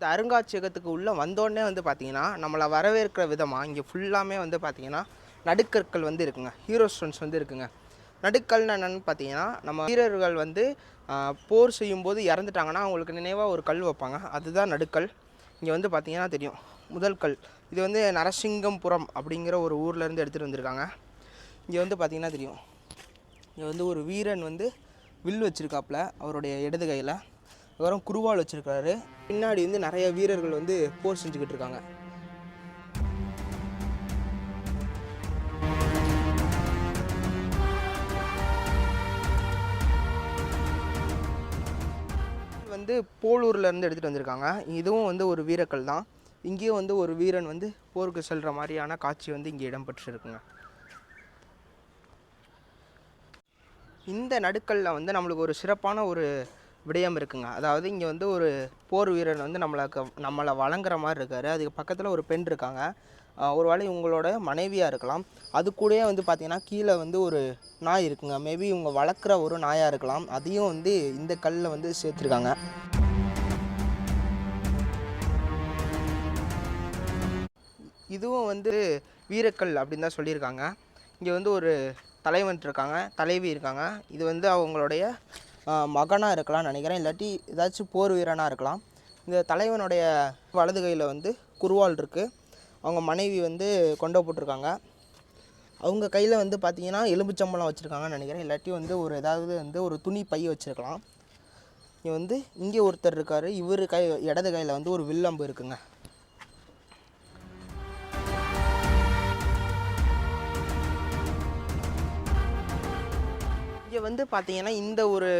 இந்த அருங்காட்சியகத்துக்கு உள்ளே வந்தோடனே வந்து பார்த்தீங்கன்னா நம்மளை வரவேற்கிற விதமாக இங்கே ஃபுல்லாமே வந்து பார்த்தீங்கன்னா நடுக்கற்கள் வந்து இருக்குங்க. ஹீரோ ஸ்டோன்ஸ் வந்து இருக்குங்க. நடுக்கல்னு என்னென்னு பார்த்தீங்கன்னா நம்ம வீரர்கள் வந்து போர் செய்யும்போது இறந்துட்டாங்கன்னா அவங்களுக்கு நினைவாக ஒரு கல் வைப்பாங்க. அதுதான் நடுக்கல். இங்கே வந்து பார்த்தீங்கன்னா தெரியும். முதல் கல். இது வந்து நரசிங்கம்புரம் அப்படிங்கிற ஒரு ஊர்லேருந்து எடுத்துகிட்டு வந்திருக்காங்க. இங்கே வந்து பார்த்திங்கன்னா தெரியும். இங்கே வந்து ஒரு வீரன் வந்து வில் வச்சிருக்காப்புல அவருடைய இடது கையில். அதுக்கப்புறம் குருவால் வச்சிருக்காரு பின்னாடி வந்து நிறைய வீரர்கள் வந்து போர் செஞ்சுக்கிட்டு இருக்காங்க. வந்து போலூர்லேருந்து எடுத்துகிட்டு வந்திருக்காங்க. இதுவும் வந்து ஒரு வீரக்கல் தான். இங்கேயும் வந்து ஒரு வீரன் வந்து போருக்கு செல்கிற மாதிரியான காட்சி வந்து இங்கே இடம்பெற்றிருக்குங்க. இந்த நடுக்கல்ல வந்து நம்மளுக்கு ஒரு சிறப்பான ஒரு விடயம் இருக்குங்க. அதாவது இங்கே வந்து ஒரு போர் வீரர் வந்து நம்மளுக்கு நம்மளை வழங்குற மாதிரி இருக்காரு. அதுக்கு பக்கத்தில் ஒரு பெண் இருக்காங்க. ஒரு வேளை இவங்களோட மனைவியாக இருக்கலாம். அது கூடயே வந்து பார்த்திங்கன்னா கீழே வந்து ஒரு நாய் இருக்குங்க. மேபி இவங்க வளர்க்குற ஒரு நாயாக இருக்கலாம். அதையும் வந்து இந்த கல்லில் வந்து சேர்த்துருக்காங்க. இதுவும் வந்து வீரக்கல் அப்படின்னு தான் சொல்லியிருக்காங்க. இங்கே வந்து ஒரு தலைவன் இருக்காங்க. தலைவி இருக்காங்க. இது வந்து அவங்களுடைய மகனாக இருக்கலாம்னு நினைக்கிறேன். இல்லாட்டி ஏதாச்சும் போர் வீரனாக இருக்கலாம். இந்த தலைவனுடைய வலது கையில் வந்து குருவால் இருக்குது அவங்க மனைவி வந்து கொண்ட போட்டிருக்காங்க. அவங்க கையில் வந்து பார்த்தீங்கன்னா எலும்புச்சம்பளம் வச்சுருக்காங்கன்னு நினைக்கிறேன். இல்லாட்டி வந்து ஒரு ஏதாவது வந்து ஒரு துணி பை வச்சுருக்கலாம். இங்கே வந்து இங்கே ஒருத்தர் இருக்கார். இவர் கை இடது கையில் வந்து ஒரு வில்லம்பு இருக்குங்க. இங்கே வந்து பார்த்தீங்கன்னா இந்த ஒரு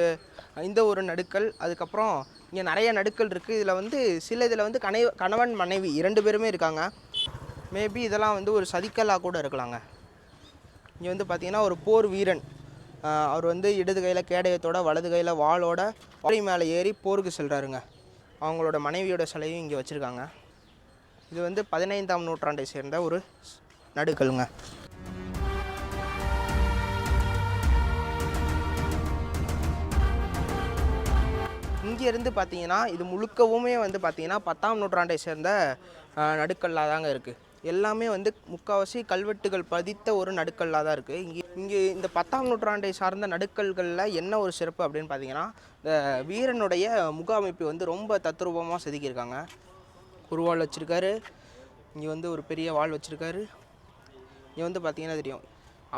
இந்த ஒரு நடுக்கல் அதுக்கப்புறம் இங்கே நிறைய நடுக்கல் இருக்குது இதில் வந்து சில இதில் வந்து கனை கணவன் மனைவி இரண்டு பேருமே இருக்காங்க. மேபி இதெல்லாம் வந்து ஒரு சதிக்கல்லாக கூட இருக்கலாங்க. இங்கே வந்து பார்த்தீங்கன்னா ஒரு போர் வீரன். அவர் வந்து இடது கையில் கேடயத்தோட வலது கையில் வாளோட வாழை மேலே ஏறி போருக்கு செல்கிறாருங்க அவங்களோட மனைவியோட சிலையும் இங்கே வச்சுருக்காங்க. இது வந்து பதினைந்தாம் நூற்றாண்டை சேர்ந்த ஒரு நடுக்கலுங்க. இங்கேருந்து பார்த்தீங்கன்னா இது முழுக்கவுமே வந்து பார்த்தீங்கன்னா பத்தாம் நூற்றாண்டை சேர்ந்த நடுக்கல்லாக தாங்க இருக்குது எல்லாமே வந்து முக்கால்வாசி கல்வெட்டுகள் பதித்த ஒரு நடுக்கல்லாக தான் இருக்குது இங்கே இங்கே இந்த பத்தாம் நூற்றாண்டை சார்ந்த நடுக்கல்களில் என்ன ஒரு சிறப்பு அப்படின்னு பார்த்தீங்கன்னா இந்த வீரனுடைய முக அமைப்பு வந்து ரொம்ப தத்ரூபமாக செதுக்கியிருக்காங்க. ஒரு வாள் வச்சுருக்காரு. இங்கே வந்து ஒரு பெரிய வாள் வச்சுருக்காரு. இங்கே வந்து பார்த்திங்கன்னா தெரியும்.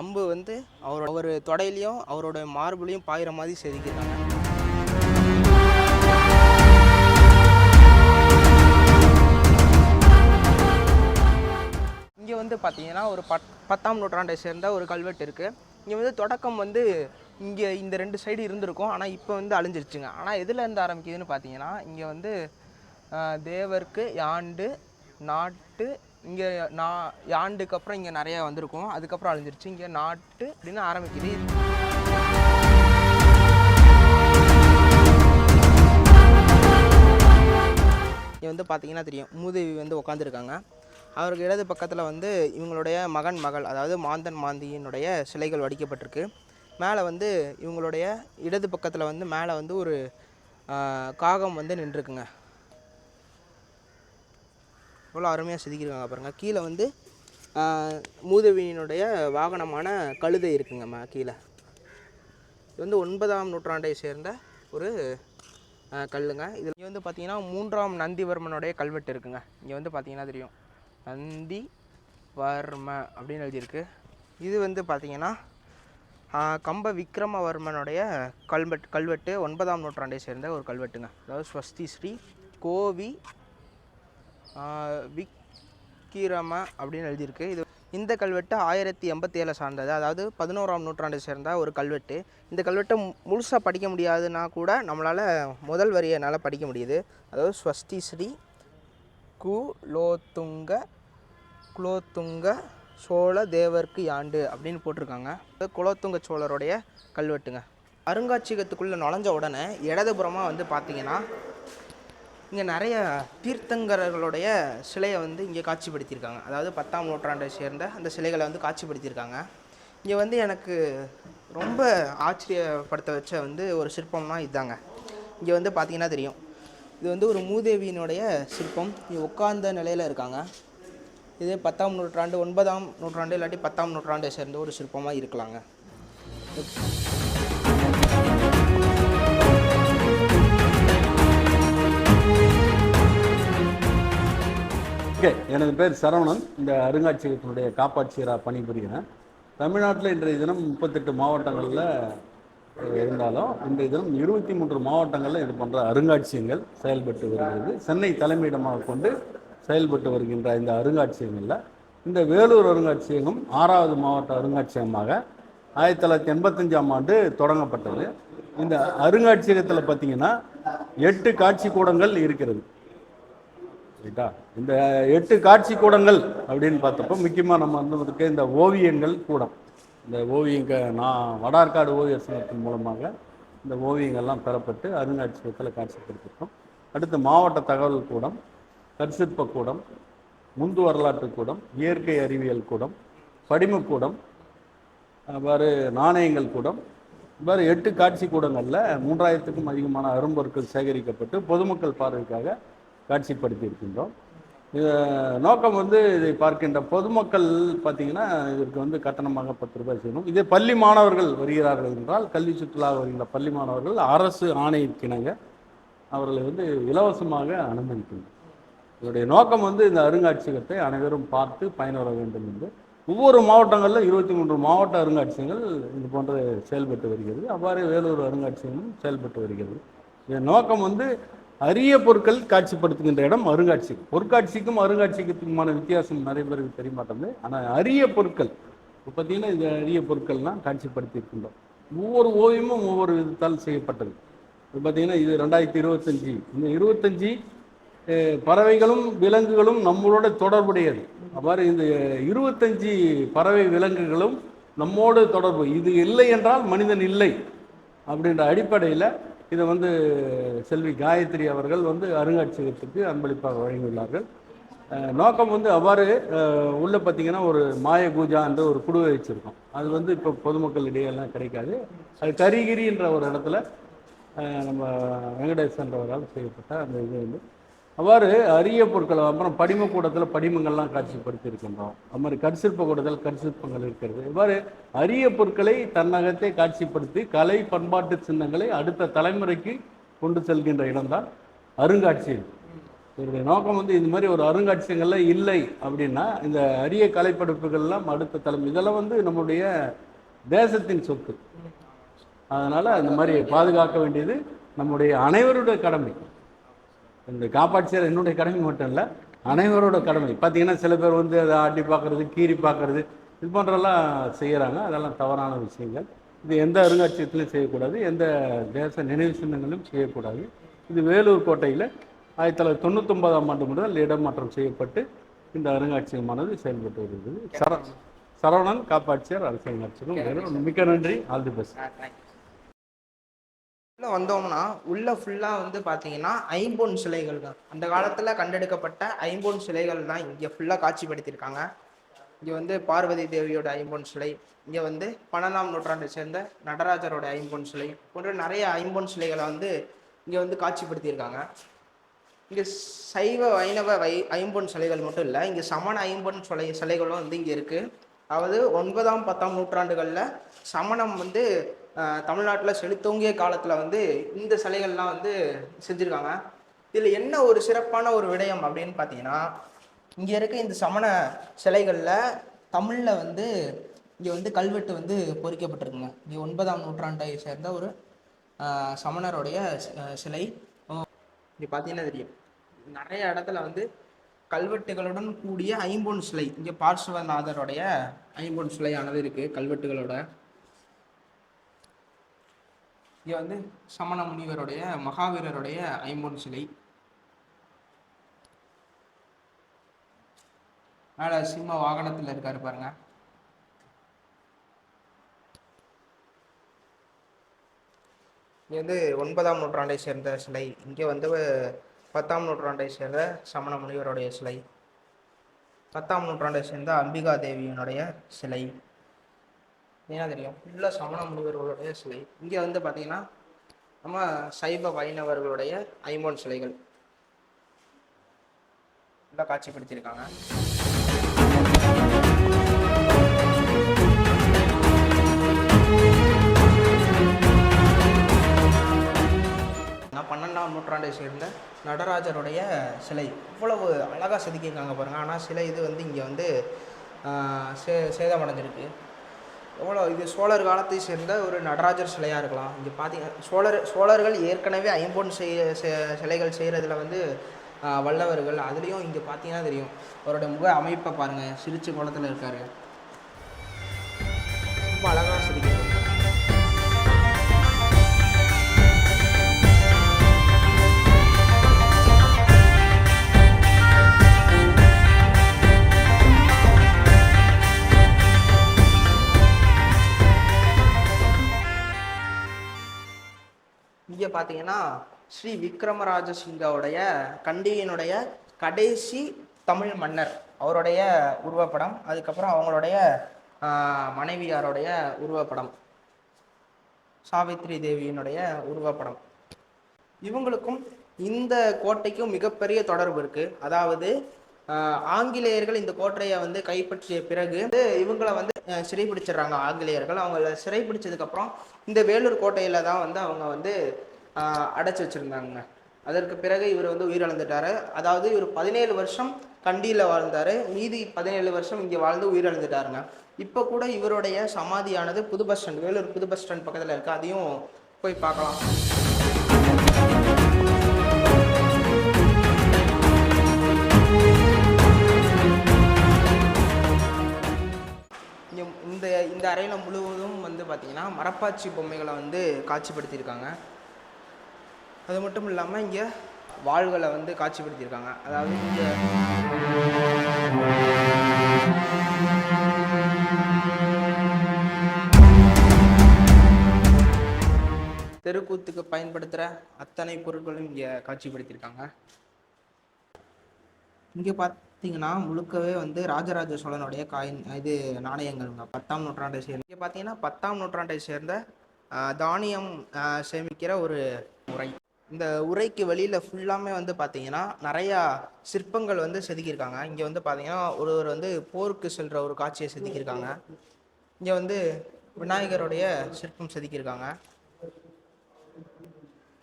அம்பு வந்து அவரோட அவர் தொடையிலையும் அவரோட மார்புலையும் பாயிற மாதிரி செதுக்கியிருக்காங்க. வந்து பார்த்தீங்கன்னா ஒரு பத் பத்தாம் நூற்றாண்டை சேர்ந்த ஒரு கல்வெட்டு இருக்குது இங்கே வந்து தொடக்கம் வந்து இங்கே இந்த ரெண்டு சைடு இருந்திருக்கும். ஆனால் இப்போ வந்து அழிஞ்சிருச்சுங்க. ஆனால் எதில் இருந்து ஆரம்பிக்குதுன்னு பார்த்தீங்கன்னா இங்கே வந்து தேவருக்கு யாண்டு நாட்டு இங்கே நா யாண்டுக்கு அப்புறம் இங்கே நிறையா வந்திருக்கும். அதுக்கப்புறம் அழிஞ்சிருச்சு. இங்கே நாட்டு அப்படின்னு ஆரம்பிக்குது. இங்கே வந்து பார்த்தீங்கன்னா தெரியும். மூதேவி வந்து உட்காந்துருக்காங்க அவருக்கு இடது பக்கத்தில் வந்து இவங்களுடைய மகன் மகள் அதாவது மாந்தன் மாந்தியினுடைய சிலைகள் வடிக்கப்பட்டிருக்கு. மேலே வந்து இவங்களுடைய இடது பக்கத்தில் வந்து மேலே வந்து ஒரு காகம் வந்து நின்றுருக்குங்க. இவ்வளோ அருமையாக செதுக்கியிருக்காங்க பாருங்கள் கீழே வந்து மூதவியினுடைய வாகனமான கழுதை இருக்குங்க மே கீழே. இது வந்து ஒன்பதாம் நூற்றாண்டை சேர்ந்த ஒரு கல்லுங்க. இதில் இங்கே வந்து பார்த்திங்கன்னா மூன்றாம் நந்திவர்மனுடைய கல்வெட்டு இருக்குங்க. இங்கே வந்து பார்த்திங்கன்னா தெரியும். நந்தி வர்ம அப்படின்னு எழுதியிருக்கு. இது வந்து பார்த்தீங்கன்னா கம்ப விக்ரமவர்மனுடைய கல்வெட் கல்வெட்டு ஒன்பதாம் நூற்றாண்டை சேர்ந்த ஒரு கல்வெட்டுங்க. அதாவது ஸ்வஸ்தி ஸ்ரீ கோவி விக்கிரம அப்படின்னு எழுதியிருக்கு. இது இந்த கல்வெட்டு ஆயிரத்தி எண்பத்தி ஏழை சார்ந்தது. அதாவது பதினோராம் நூற்றாண்டை சேர்ந்த ஒரு கல்வெட்டு. இந்த கல்வெட்டை முழுசாக படிக்க முடியாதுன்னா கூட நம்மளால் முதல் வரியை என்னால் படிக்க முடியுது. அதாவது ஸ்வஸ்தி ஸ்ரீ கு லோத்துங்க குலோத்துங்க சோழ தேவர்க்கு யாண்டு அப்படின்னு போட்டிருக்காங்க. இது குலோத்துங்க சோழருடைய கல்வெட்டுங்க. அருங்காட்சியகத்துக்குள்ளே நுழைஞ்ச உடனே இடதுபுறமாக வந்து பார்த்தீங்கன்னா இங்கே நிறைய தீர்த்தங்கரர்களுடைய சிலையை வந்து இங்கே காட்சிப்படுத்தியிருக்காங்க. அதாவது பத்தாம் நூற்றாண்டை சேர்ந்த அந்த சிலைகளை வந்து காட்சிப்படுத்தியிருக்காங்க. இங்கே வந்து எனக்கு ரொம்ப ஆச்சரியப்படுத்த வச்ச வந்து ஒரு சிற்பம்னா இதாங்க. இங்கே வந்து பார்த்தீங்கன்னா தெரியும். இது வந்து ஒரு மூதேவியினுடைய சிற்பம். இது உட்கார்ந்த நிலையில் இருக்காங்க. இது பத்தாம் நூற்றாண்டு ஒன்பதாம் நூற்றாண்டு இல்லாட்டி பத்தாம் நூற்றாண்டை சேர்ந்த ஒரு சிற்பமாக இருக்கலாங்க. ஓகே எனது பேர் சரவணன். இந்த அருங்காட்சியகத்தினுடைய காப்பாட்சியராக பணிபுரிகிறேன். தமிழ்நாட்டில் இன்றைய தினம் முப்பத்தெட்டு மாவட்டங்களில் இருந்தாலும் இன்றைய தினம் இருபத்தி மூன்று மாவட்டங்களில் இது போன்ற அருங்காட்சியகங்கள் செயல்பட்டு வருகிறது. சென்னை தலைமையிடமாக கொண்டு செயல்பட்டு வருகின்ற இந்த அருங்காட்சியகங்களில் இந்த வேலூர் அருங்காட்சியகம் ஆறாவது மாவட்ட அருங்காட்சியகமாக ஆயிரத்தி தொள்ளாயிரத்தி எண்பத்தஞ்சாம் ஆண்டு தொடங்கப்பட்டது. இந்த அருங்காட்சியகத்தில் பார்த்தீங்கன்னா எட்டு காட்சி கூடங்கள் இருக்கிறது. ரைட்டா இந்த எட்டு காட்சி கூடங்கள் அப்படின்னு பார்த்தப்போ முக்கியமாக நம்ம வந்து இருக்க இந்த ஓவியங்கள் கூடம். இந்த ஓவியங்க நான் வடார்காடு ஓவியர் சங்கத்தின் மூலமாக இந்த ஓவியங்கள்லாம் பெறப்பட்டு அருங்காட்சியகத்தில் காட்சிப்படுத்திருக்கோம் அடுத்து மாவட்ட தகவல் கூடம் கற்சிற்ப கூடம் முந்து வரலாற்று கூடம் இயற்கை அறிவியல் கூடம் படிமக்கூடம் அவ்வாறு நாணயங்கள் கூடம் இவ்வாறு எட்டு காட்சி கூடங்களில் மூன்றாயிரத்துக்கும் அதிகமான அரும்பொருட்கள் சேகரிக்கப்பட்டு பொதுமக்கள் பார்வைக்காக காட்சிப்படுத்தி இருக்கின்றோம் நோக்கம் வந்து இதை பார்க்கின்ற பொதுமக்கள் பார்த்தீங்கன்னா இதற்கு வந்து கட்டணமாக பத்து ரூபாய் செய்யணும். இதே பள்ளி மாணவர்கள் வருகிறார்கள் என்றால் கல்வி சுற்றுலா வருகின்ற பள்ளி மாணவர்கள் அரசு ஆணையிற்கிணங்க அவர்களை வந்து இலவசமாக அனுமதிக்கணும். இதனுடைய நோக்கம் வந்து இந்த அருங்காட்சியகத்தை அனைவரும் பார்த்து பயன்பெற வேண்டும் என்று. ஒவ்வொரு மாவட்டங்களில் இருபத்தி மூன்று மாவட்ட அருங்காட்சியகங்கள் இது போன்ற செயல்பட்டு வருகிறது. அவ்வாறு வேலூர் அருங்காட்சியகமும் செயல்பட்டு வருகிறது. இதன் நோக்கம் வந்து அரிய பொருட்கள் காட்சிப்படுத்துகின்ற இடம் அருங்காட்சியகம். பொருட்காட்சிக்கும் அருங்காட்சியகத்துக்குமான வித்தியாசம் நிறைய பேருக்கு தெரிய மாட்டேங்குது ஆனால் அரிய பொருட்கள் இப்போ பார்த்தீங்கன்னா இந்த அரிய பொருட்கள்லாம் காட்சிப்படுத்தி இருக்கின்றோம் ஒவ்வொரு ஓவியமும் ஒவ்வொரு விதத்தால் செய்யப்பட்டது. இப்போ பார்த்தீங்கன்னா இது ரெண்டாயிரத்தி இருபத்தஞ்சி. இந்த இருபத்தஞ்சி பறவைகளும் விலங்குகளும் நம்மளோட தொடர்புடையது. அவ்வாறு இந்த இருபத்தஞ்சி பறவை விலங்குகளும் நம்மோடு தொடர்பு. இது இல்லை என்றால் மனிதன் இல்லை அப்படின்ற அடிப்படையில் இதை வந்து செல்வி காயத்ரி அவர்கள் வந்து அருங்காட்சியகத்துக்கு அன்பளிப்பாக வழங்கியுள்ளார்கள். நோக்கம் வந்து அவ்வாறு உள்ளே உள்ள பார்த்தீங்கன்னா ஒரு மாய பூஜா என்ற ஒரு குடுவை வச்சுருக்கோம். அது வந்து இப்போ பொதுமக்கள் இடையெல்லாம் கிடைக்காது. அது கரிகிரி என்ற ஒரு இடத்துல நம்ம வெங்கடேசன்றவரால் செய்யப்பட்ட அந்த இது வந்து அவ்வாறு அரிய பொருட்கள் அப்புறம் படிம கூடத்தில் படிமங்கள்லாம் காட்சிப்படுத்தி இருக்கின்றோம் அது மாதிரி கற்சிற்ப கூடத்தில் கற்சிற்பங்கள் இருக்கிறது. இவ்வாறு அரிய பொருட்களை தன்னகத்தை காட்சிப்படுத்தி கலை பண்பாட்டு சின்னங்களை அடுத்த தலைமுறைக்கு கொண்டு செல்கின்ற இடம்தான் அருங்காட்சியகம். இதனுடைய நோக்கம் வந்து இந்த மாதிரி ஒரு அருங்காட்சியகங்கள்ல இல்லை அப்படின்னா இந்த அரிய கலைப்படைப்புகள்லாம் அடுத்த தலைமை இதெல்லாம் வந்து நம்முடைய தேசத்தின் சொத்து. அதனால் அந்த மாதிரி பாதுகாக்க வேண்டியது நம்முடைய அனைவருடைய கடமை. இந்த காப்பாட்சியர் என்னுடைய கடமை மட்டும் இல்லை அனைவரோட கடமை. பார்த்தீங்கன்னா சில பேர் வந்து அதை ஆட்டி பார்க்கறது கீறி பார்க்கறது இது போன்றெல்லாம் செய்கிறாங்க அதெல்லாம் தவறான விஷயங்கள். இது எந்த அருங்காட்சியகத்திலையும் செய்யக்கூடாது. எந்த தேச நினைவு சின்னங்களிலும் செய்யக்கூடாது. இது வேலூர் கோட்டையில் ஆயிரத்தி தொள்ளாயிரத்தி தொண்ணூத்தொன்பதாம் ஆண்டு முதல் இடமாற்றம் செய்யப்பட்டு இந்த அருங்காட்சியகமானது செயல்பட்டு வருகிறது. சர சரவணன் காப்பாட்சியர் அரசியல் மிக்க நன்றி. All the best. உள்ளே வந்தோம்னா உள்ளே ஃபுல்லாக வந்து பார்த்தீங்கன்னா ஐம்பொன் சிலைகள் தான். அந்த காலத்தில் கண்டெடுக்கப்பட்ட ஐம்பொன் சிலைகள் தான் இங்கே ஃபுல்லாக காட்சிப்படுத்தியிருக்காங்க. இங்கே வந்து பார்வதி தேவியோட ஐம்பொன் சிலை இங்கே வந்து பன்னெண்டாம் நூற்றாண்டை சேர்ந்த நடராஜரோட ஐம்பொன் சிலை போன்ற நிறைய ஐம்பொன் சிலைகளை வந்து இங்கே வந்து காட்சிப்படுத்தியிருக்காங்க. இங்கே சைவ வைணவ வை ஐம்பொன் சிலைகள் மட்டும் இல்லை இங்கே சமண ஐம்பொன் சிலை சிலைகளும் வந்து இங்கே இருக்குது அதாவது ஒன்பதாம் பத்தாம் நூற்றாண்டுகளில் சமணம் வந்து தமிழ்நாட்டில் செலுத்தோங்கிய காலத்தில் வந்து இந்த சிலைகள்லாம் வந்து செஞ்சுருக்காங்க. இதில் என்ன ஒரு சிறப்பான ஒரு விடயம் அப்படின்னு பார்த்தீங்கன்னா இங்கே இருக்க இந்த சமண சிலைகளில் தமிழில் வந்து இங்கே வந்து கல்வெட்டு வந்து பொறிக்கப்பட்டிருக்குங்க. இங்கே ஒன்பதாம் நூற்றாண்டை சேர்ந்த ஒரு சமணருடைய சிலை. இங்கே பார்த்தீங்கன்னா தெரியும். நிறைய இடத்துல வந்து கல்வெட்டுகளுடன் கூடிய ஐம்பொன் சிலை இங்கே பார்ஸ்வநாதருடைய ஐம்பொன் சிலையானது இருக்குது கல்வெட்டுகளோட. இங்கே வந்து சமண முனிவருடைய மகாவீரருடைய ஐம்பொன் சிலை. மேலே சிம்ம வாகனத்தில் இருக்காரு பாருங்க. இங்கே வந்து ஒன்பதாம் நூற்றாண்டை சேர்ந்த சிலை. இங்கே வந்து பத்தாம் நூற்றாண்டை சேர்ந்த சமண முனிவருடைய சிலை. பத்தாம் நூற்றாண்டை சேர்ந்த அம்பிகா தேவியினுடைய சிலை. ஏன்னா தெரியும்? ஃபுல்லாக சமண முனிவர்களுடைய சிலை. இங்கே வந்து பார்த்தீங்கன்னா நம்ம சைவ வைணவர்களுடைய ஐம்பொன் சிலைகள். ஃபுல்லாக காட்சிப்படுத்தியிருக்காங்க. நான் பன்னெண்டாம் நூற்றாண்டை சேர்ந்த நடராஜருடைய சிலை. இவ்வளவு அழகாக செதுக்கியிருக்காங்க பாருங்கள் ஆனால் சிலை இது வந்து இங்கே வந்து சே சேதமடைஞ்சிருக்கு. எவ்வளோ இது சோழர் காலத்தை சேர்ந்த ஒரு நடராஜர் சிலையாக இருக்கலாம். இங்கே பார்த்தீங்க சோழர் சோழர்கள் ஏற்கனவே ஐம்பொன் செய்ய சிலைகள் செய்கிறதுல வந்து வல்லவர்கள். அதுலேயும் இங்கே பார்த்தீங்கன்னா தெரியும். அவரோட முக அமைப்பை பாருங்கள் சிரிச்சு குளத்தில் இருக்காரு. ரொம்ப அழகாக சிரிக்கும் பார்த்தீங்கன்னா ஸ்ரீ விக்ரமராஜ சிங்காவுடைய கண்டியினுடைய கடைசி தமிழ் மன்னர். அவருடைய உருவப்படம் அதுக்கப்புறம் அவங்களுடைய மனைவியாருடைய உருவப்படம். சாவித்ரி தேவியினுடைய உருவப்படம். இவங்களுக்கும் இந்த கோட்டைக்கும் மிகப்பெரிய தொடர்பு இருக்கு. அதாவது ஆங்கிலேயர்கள் இந்த கோட்டையை வந்து கைப்பற்றிய பிறகு வந்து இவங்களை வந்து சிறைபிடிச்சிடுறாங்க ஆங்கிலேயர்கள். அவங்கள சிறைபிடிச்சதுக்கப்புறம் இந்த வேலூர் கோட்டையில தான் வந்து அவங்க வந்து அடைச்சி வச்சுருந்தாங்க அதற்கு பிறகு இவர் வந்து உயிரிழந்துட்டாரு. அதாவது இவர் பதினேழு வருஷம் கண்டியில் வாழ்ந்தார். மீதி பதினேழு வருஷம் இங்கே வாழ்ந்து உயிரிழந்துட்டாருங்க. இப்போ கூட இவருடைய சமாதியானது புது பஸ் ஸ்டாண்ட் வேலூர் புது பஸ் ஸ்டாண்ட் பக்கத்தில் இருக்குது அதையும் போய் பார்க்கலாம். இந்த இந்த அறையில் முழுவதும் வந்து பார்த்திங்கன்னா மரப்பாச்சி பொம்மைகளை வந்து காட்சிப்படுத்தியிருக்காங்க. அது மட்டும் இல்லாமல் இங்கே வாள்களை வந்து காட்சிப்படுத்தியிருக்காங்க. அதாவது இங்கே தெருக்கூத்துக்கு பயன்படுத்துகிற அத்தனை பொருட்களும் இங்கே காட்சிப்படுத்தியிருக்காங்க. இங்கே பார்த்தீங்கன்னா முழுக்கவே வந்து ராஜராஜ சோழனுடைய காயின் இது நாணயங்கள்ங்க. பத்தாம் நூற்றாண்டை சேர்ந்த இங்கே பார்த்தீங்கன்னா பத்தாம் நூற்றாண்டை சேர்ந்த தானியம் சேமிக்கிற ஒரு இந்த உரைக்கு வெளியில் ஃபுல்லாமே வந்து பார்த்தீங்கன்னா நிறையா சிற்பங்கள் வந்து செதுக்கியிருக்காங்க. இங்கே வந்து பார்த்தீங்கன்னா ஒருவர் வந்து போருக்கு செல்கிற ஒரு காட்சியை செதுக்கியிருக்காங்க. இங்கே வந்து விநாயகருடைய சிற்பம் செதுக்கியிருக்காங்க.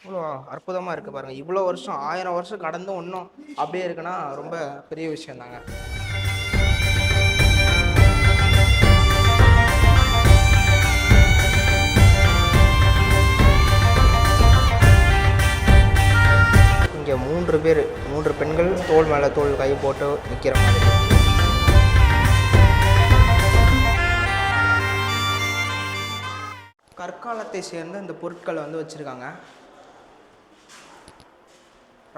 இவ்வளோ அற்புதமாக இருக்குது பாருங்கள் இவ்வளோ வருஷம் ஆயிரம் வருஷம் கடந்தும் இன்னும் அப்படியே இருக்குன்னா ரொம்ப பெரிய விஷயம் தாங்க இங்கே மூன்று பேர் மூன்று பெண்கள் தோல் மேலே தோல் கை போட்டு நிற்கிற மாதிரி. கற்காலத்தை சேர்ந்த இந்த பொருட்களை வந்து வச்சுருக்காங்க.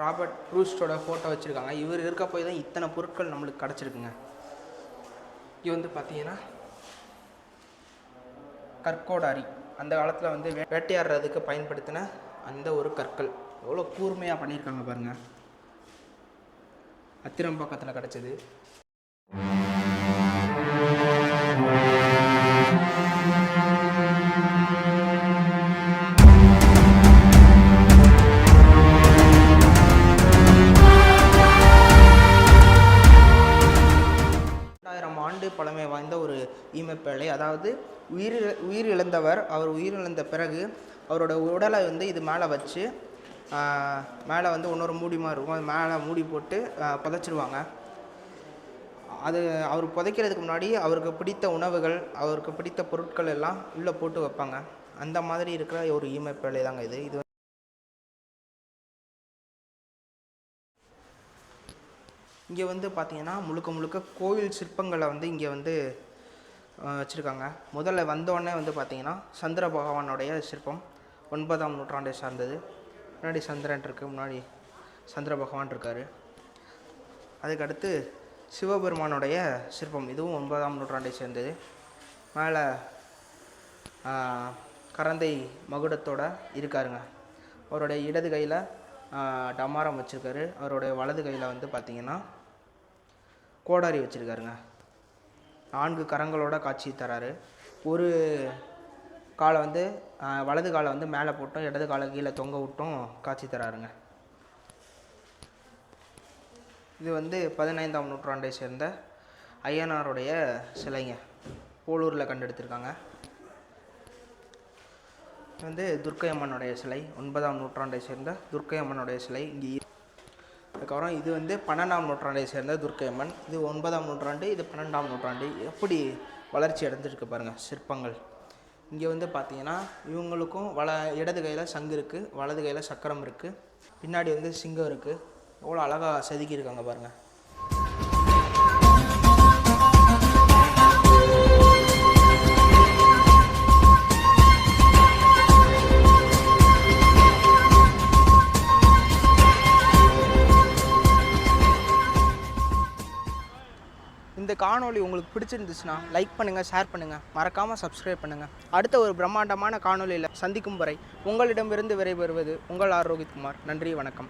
ராபர்ட் ப்ரூஸ்டோட ஃபோட்டோ வச்சுருக்காங்க. இவர் இருக்க போய் தான் இத்தனை பொருட்கள் நம்மளுக்கு கிடச்சிருக்குங்க. இது வந்து பார்த்தீங்கன்னா கற்கோடாரி. அந்த காலத்தில் வந்து வேட்டையாடுறதுக்கு பயன்படுத்தின அந்த ஒரு கற்கள். எவ்வளோ கூர்மையாக பண்ணியிருக்காங்க பாருங்கள் அத்திரம் பக்கத்தில் ரெண்டாயிரம் ஆண்டு பழமை வாய்ந்த ஒரு ஈமப்பேழை அதாவது உயிர் உயிர் இழந்தவர் அவர் உயிர் இழந்த பிறகு அவரோட உடலை வந்து இது மேலே வச்சு மேலே வந்து இன்னொரு மூடி மாதிரி இருக்கும். அது மேலே மூடி போட்டு புதைச்சிடுவாங்க புதைச்சிருவாங்க. அது அவர் புதைக்கிறதுக்கு முன்னாடி அவருக்கு பிடித்த உணவுகள் அவருக்கு பிடித்த பொருட்கள் எல்லாம் உள்ளே போட்டு வைப்பாங்க. அந்த மாதிரி இருக்கிற ஒரு ஈமப்பேழை தாங்க இது. இது இங்கே வந்து பார்த்தீங்கன்னா முழுக்க முழுக்க கோவில் சிற்பங்களை வந்து இங்கே வந்து வச்சுருக்காங்க. முதல்ல வந்தோடனே வந்து பார்த்திங்கன்னா சந்திர பகவானுடைய சிற்பம் ஒன்பதாம் நூற்றாண்டை சார்ந்தது. முன்னாடி சந்திரன் இருக்குது முன்னாடி சந்திர பகவான் இருக்கார். அதுக்கடுத்து சிவபெருமானுடைய சிற்பம் இதுவும் ஒன்பதாம் நூற்றாண்டை சேர்ந்தது. மேலே கரந்தை மகுடத்தோட இருக்காருங்க. அவருடைய இடது கையில் டமாரம் வச்சுருக்காரு. அவருடைய வலது கையில் வந்து பார்த்திங்கன்னா கோடாரி வச்சுருக்காருங்க. நான்கு கரங்களோட காட்சி தராரு. ஒரு காலை வந்து வலது காலை வந்து மேலே போட்டும் இடது காலை கீழே தொங்க விட்டும் காட்சி தராருங்க. இது வந்து பதினைந்தாம் நூற்றாண்டை சேர்ந்த ஐயனாருடைய சிலைங்க. போலூரில் கண்டெடுத்திருக்காங்க. இது வந்து துர்க்கை அம்மனுடைய சிலை ஒன்பதாம் நூற்றாண்டை சேர்ந்த துர்க்கை அம்மனுடைய சிலை. இங்கே அதுக்கப்புறம் இது வந்து பன்னெண்டாம் நூற்றாண்டை சேர்ந்த துர்க்கை அம்மன் இது ஒன்பதாம் நூற்றாண்டு இது பன்னெண்டாம் நூற்றாண்டு. எப்படி வளர்ச்சி அடைஞ்சிருக்கு பாருங்கள் சிற்பங்கள். இங்கே வந்து பார்த்தீங்கன்னா இவங்களுக்கும் வல இடது கையில் சங்கு இருக்குது வலது கையில் சக்கரம் இருக்குது பின்னாடி வந்து சிங்கம் இருக்குது எவ்வளோ அழகாக செதுக்கியிருக்காங்க பாருங்கள் இந்த காணொளி உங்களுக்கு பிடிச்சிருந்துச்சுன்னா லைக் பண்ணுங்கள் ஷேர் பண்ணுங்கள் மறக்காமல் சப்ஸ்கிரைப் பண்ணுங்கள் அடுத்த ஒரு பிரம்மாண்டமான காணொளியில் சந்திக்கும் வரை உங்களிடமிருந்து விரைபெறுவது உங்கள் ஆர் குமார். நன்றி வணக்கம்.